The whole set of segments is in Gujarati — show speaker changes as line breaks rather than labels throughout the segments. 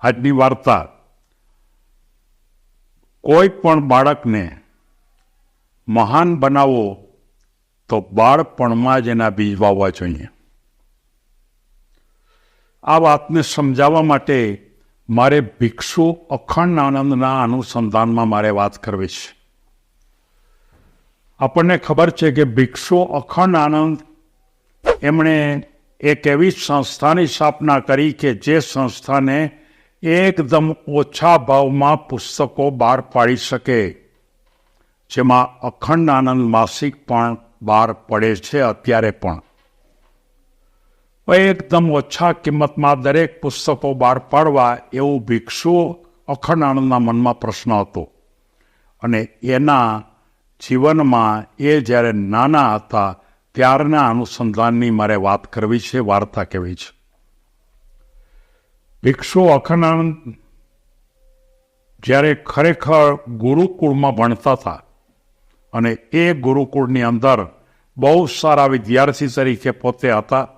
આજની વાર્તા. કોઈ પણ બાળકને મહાન બનાવો તો બાળપણમાં જ એના બીજ વાવવા જોઈએ. આ વાતને સમજાવવા માટે મારે ભિક્ષુ અખંડ આનંદના અનુસંધાનમાં મારે વાત કરવી છે. આપણને ખબર છે કે ભિક્ષુ અખંડ આનંદ એમણે એક એવી સંસ્થાની સ્થાપના કરી કે જે સંસ્થાને એકદમ ઓછા ભાવમાં પુસ્તકો બહાર પાડી શકે. જેમાં અખંડ આનંદ માસિક પણ બહાર પડે છે અત્યારે પણ. એકદમ ઓછા કિંમતમાં દરેક પુસ્તકો બહાર પાડવા એવું ભિક્ષુ અખંડ આનંદના મનમાં પ્રશ્ન હતો. અને એના જીવનમાં એ જ્યારે નાના હતા, ત્યારના અનુસંધાનની મારે વાત કરવી છે, વાર્તા કહેવી છે. ભિક્ષુ અખંડાનંદ જ્યારે ખરેખર ગુરુકુળમાં ભણતા હતા અને એ ગુરુકુળની અંદર બહુ સારા વિદ્યાર્થી તરીકે પોતે હતા.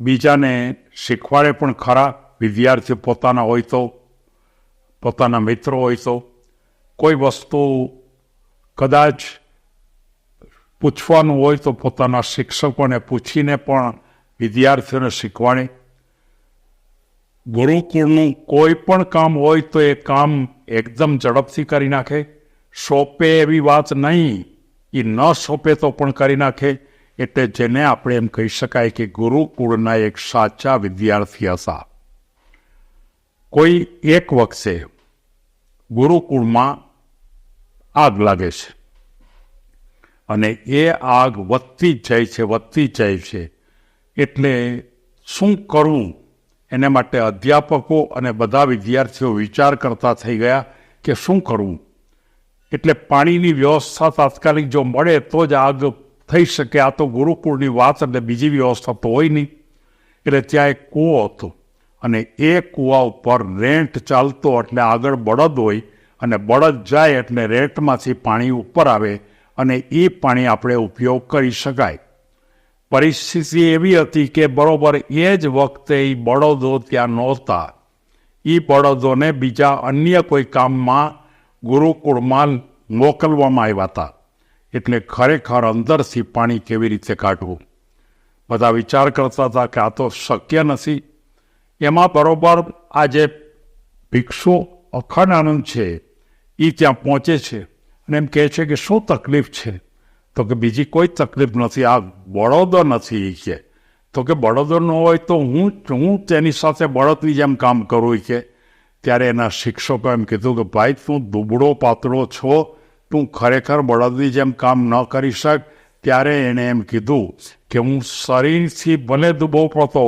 બીજાને શીખવાડે પણ ખરા વિદ્યાર્થી પોતાના હોય તો, પોતાના મિત્રો હોય તો. કોઈ વસ્તુ કદાચ પૂછવાનું હોય તો પોતાના શિક્ષકોને પૂછીને પણ વિદ્યાર્થીઓને શીખવાડે. ગુરુકુળનું કોઈ પણ કામ હોય તો એ કામ એકદમ ઝડપથી કરી નાખે. સોંપે એવી વાત નહીં એ ન સોંપે તો પણ કરી નાખે. એટલે જેને આપણે એમ કહી શકાય કે ગુરુકુળના એક સાચા વિદ્યાર્થી હતા કોઈ એક વખતે ગુરુકુળમાં આગ લાગે છે. અને એ આગ વધતી જ જાય છે, વધતી જાય છે. એટલે શું કરવું? એને માટે અધ્યાપકો અને બધા વિદ્યાર્થીઓ વિચાર કરતા થઈ ગયા કે શું કરવું એટલે પાણીની વ્યવસ્થા તાત્કાલિક જો મળે તો જ આગ થઈ શકે. આ તો ગુરુકુળની વાત એટલે બીજી વ્યવસ્થા તો હોય નહીં. એટલે ત્યાં એક કૂવો હતો અને એ કૂવા ઉપર રેન્ટ ચાલતો એટલે આગળ બળદ હોય અને બળદ જાય એટલે રેન્ટમાંથી પાણી ઉપર આવે અને એ પાણી આપણે ઉપયોગ કરી શકાય. પરિસ્થિતિ એવી હતી કે બરોબર એ જ વખતે એ બળદો ત્યાં નહોતા. એ બળદોને બીજા અન્ય કોઈ કામમાં ગુરુકુળમાં મોકલવામાં આવ્યા હતા. એટલે ખરેખર અંદરથી પાણી કેવી રીતે કાઢવું? બધા વિચાર કરતા હતા કે આ તો શક્ય નથી. એમાં બરોબર આ જે ભિક્ષુ અખંડ આનંદ છે એ ત્યાં પહોંચે છે અને એમ કહે છે કે શું તકલીફ છે? તો કે બીજી કોઈ તકલીફ નથી. આ બળદો નથી કે તો કે બળદો ન હોય તો હું હું તેની સાથે બળદની જેમ કામ કરું કે ત્યારે એના શિક્ષકો એમ કીધું કે, ભાઈ, તું દુબળો પાતળો છો. તું ખરેખર બળદની જેમ કામ ન કરી શક. ત્યારે એણે એમ કીધું કે, હું શરીરથી ભલે દુબો પડતો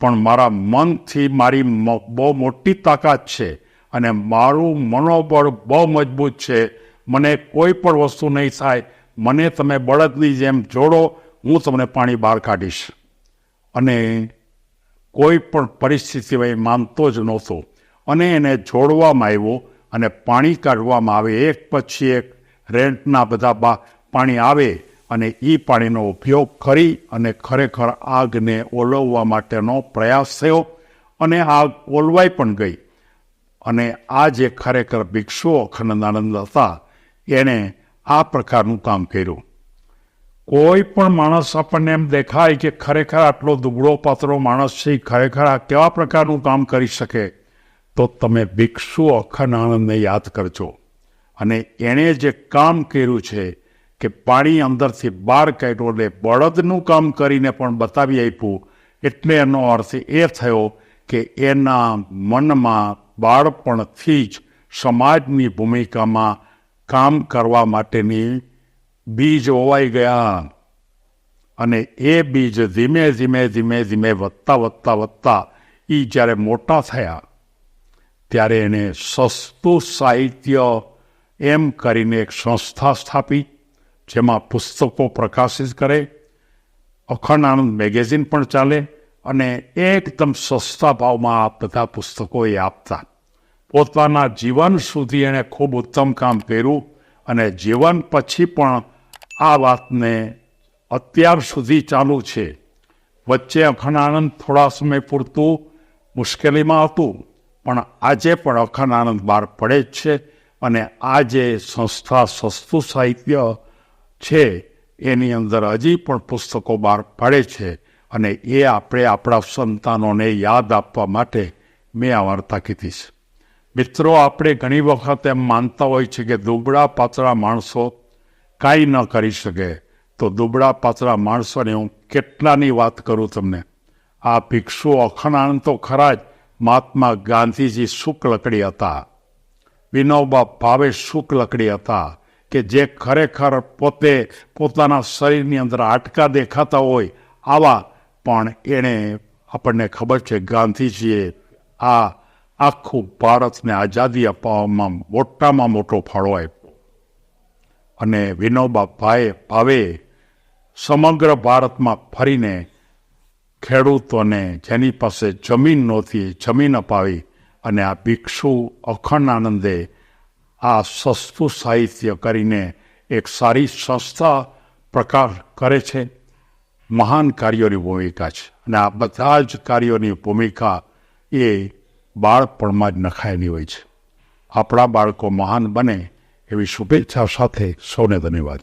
પણ મારા મનથી મારી બહુ મોટી તાકાત છે અને મારું મનોબળ બહુ મજબૂત છે. મને કોઈ પણ વસ્તુ નહીં થાય મને તમે બળદની જેમ જોડો, હું તમને પાણી બહાર કાઢીશ. અને કોઈ પણ પરિસ્થિતિમાં એ માનતો જ નહોતો. અને એને જોડવામાં આવ્યો અને પાણી કાઢવામાં આવે, એક પછી એક રેન્ટના બધા પાણી આવે અને એ પાણીનો ઉપયોગ કરી અને ખરેખર આગને ઓલવવા માટેનો પ્રયાસ થયો અને આગ ઓલવાઈ પણ ગઈ. અને આ જે ખરેખર ભિક્ષુ અખંડાનંદ હતા એણે આ પ્રકારનું કામ કર્યું. કોઈ પણ માણસ આપણને એમ દેખાય કે ખરેખર આટલો દુબળો પાતળો માણસ છે ખરેખર આ કેવા પ્રકારનું કામ કરી શકે, તો તમે ભિક્ષુ અખંડ આનંદને યાદ કરજો. અને એણે જે કામ કર્યું છે કે પાણી અંદરથી બહાર કાઢ્યો એટલે બળદનું કામ કરીને પણ બતાવી આપ્યું, એટલે એનો અર્થ એ થયો કે એના મનમાં બાળપણથી જ સમાજની ભૂમિકામાં કામ કરવા માટેની બીજ ઓવાઈ ગયા. અને એ બીજ ધીમે ધીમે ધીમે ધીમે વધતા વધતા વધતા એ જ્યારે મોટા થયા, ત્યારે એને સસ્તું સાહિત્ય એમ કરીને એક સંસ્થા સ્થાપી, જેમાં પુસ્તકો પ્રકાશિત કરે, અખંડ આનંદ મેગેઝિન પણ ચાલે અને એકદમ સસ્તા ભાવમાં આ બધા પુસ્તકો એ આપતા. પોતાના જીવન સુધી એણે ખૂબ ઉત્તમ કામ કર્યું અને જીવન પછી પણ આ વાતને અત્યાર સુધી ચાલુ છે. વચ્ચે અખંડ આનંદ થોડા સમય પૂરતું મુશ્કેલીમાં હતું, પણ આજે પણ અખંડ આનંદ બહાર પડે જ છે અને આ જે સંસ્થા સસ્તું સાહિત્ય છે, એની અંદર હજી પણ પુસ્તકો બહાર પાડે છે અને એ આપણે આપણા સંતાનોને યાદ આપવા માટે મેં આ વાર્તા કીધી છે. મિત્રો, આપણે ઘણી વખત એમ માનતા હોય છે કે દુબળા પાતળા માણસો કાંઈ ન કરી શકે. તો દુબળા પાતળા માણસોને હું કેટલાની વાત કરું તમને? આ ભિક્ષુ અખણાણ તો ખરા જ મહાત્મા ગાંધીજી શુક લકડી હતા. વિનોબા ભાવે શુક લકડી હતા કે જે ખરેખર પોતે પોતાના શરીરની અંદર આટકા દેખાતા હોય આવા. પણ એણે આપણને ખબર છે, ગાંધીજીએ આ આખું ભારતને આઝાદી અપાવવામાં મોટામાં મોટો ફાળો આપ્યો. અને વિનોબા ભાઈ ભાવે સમગ્ર ભારતમાં ફરીને ખેડૂતોને જેની પાસે જમીન નહોતી, જમીન અપાવી અને આ ભિક્ષુ અખંડ આનંદે આ સસ્તું સાહિત્ય કરીને એક સારી સંસ્થા પ્રકાર કરે છે. મહાન કાર્યોની ભૂમિકા છે. અને આ બધા જ કાર્યોની ભૂમિકા એ બાળપણમાં જ નખાયેલી હોય છે. આપણા બાળકો મહાન બને એવી શુભેચ્છા સાથે સૌને ધન્યવાદ.